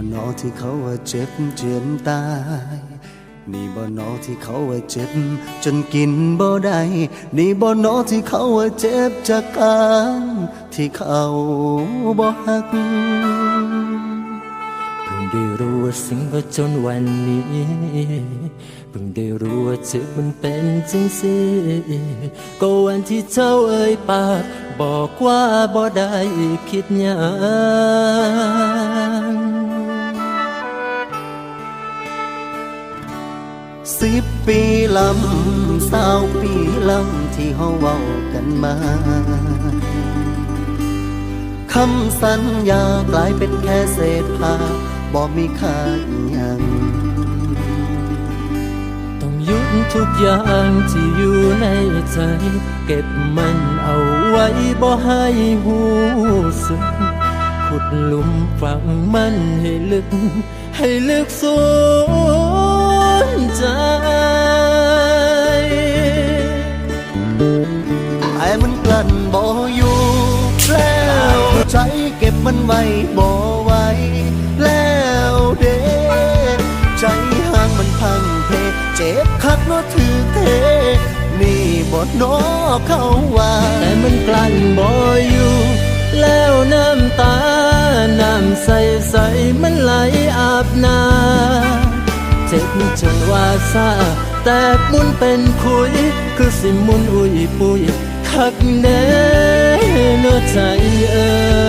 บ่นอที่เขาว่าเจ็บเจียนตาย นี่บ่นอที่เขาว่าเจ็บ จนกินบ่ได้นี่บ่นอที่เขาว่าเจ็บจากการที่เขาบ่ฮักเพิ่งได้รู้ว่าสิ่งว่าจนวันนี้เพิ่งได้รู้ว่าเจ็บมันเป็นจังสิก็วันที่เจ้าเอ่ยปากบอกว่าบ่ได้คิดยัง สิบปีลำสาวปีลำที่เฮาเว้ากันมาคำสัญญากลายเป็นแค่เศษผ้าบ่มีค่าอีหยังต้องหยุดทุกอย่างที่อยู่ในใจ เก็บมันเอาไว้บ่ให้หูสึก ขุดหลุมฝังมันให้ลึก ให้ลึกสุด ใจ แต่มันกลั้นบ่อยู่แล้วใจเก็บมันไว้บ่ไหวแล้วเด้ใจห่างมันพังเพเจ็บคักเนาะถือเทนี่บ่นอเข้าว่า แต่มันกลั้นบ่อยู่แล้วน้ำตา เจ็บจนว่าซาแตกมุนเป็นคุย คือสิมุนอุยปุยคักแน่เนื้อใจเอ่ย